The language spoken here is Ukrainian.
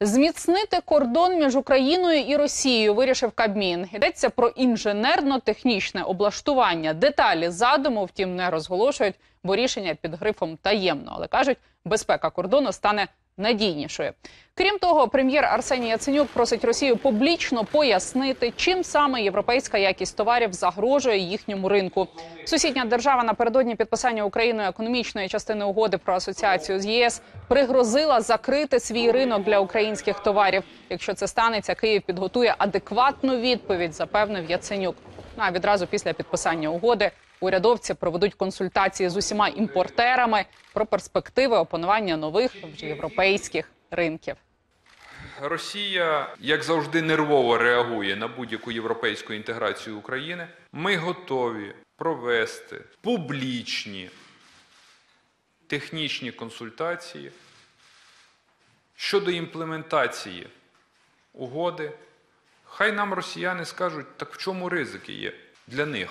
Зміцнити кордон між Україною і Росією вирішив Кабмін. Йдеться про інженерно-технічне облаштування. Деталі задуму, втім, не розголошують, бо рішення під грифом таємно. Але кажуть, безпека кордону стане надійнішою. Крім того, прем'єр Арсеній Яценюк просить Росію публічно пояснити, чим саме європейська якість товарів загрожує їхньому ринку. Сусідня держава напередодні підписання Україною економічної частини угоди про асоціацію з ЄС пригрозила закрити свій ринок для українських товарів. Якщо це станеться, Київ підготує адекватну відповідь, запевнив Яценюк. Ну, а відразу після підписання угоди урядовці проведуть консультації з усіма імпортерами про перспективи опанування нових вже європейських ринків. Росія, як завжди, нервово реагує на будь-яку європейську інтеграцію України. Ми готові провести публічні технічні консультації щодо імплементації угоди. Хай нам росіяни скажуть, так в чому ризики є для них.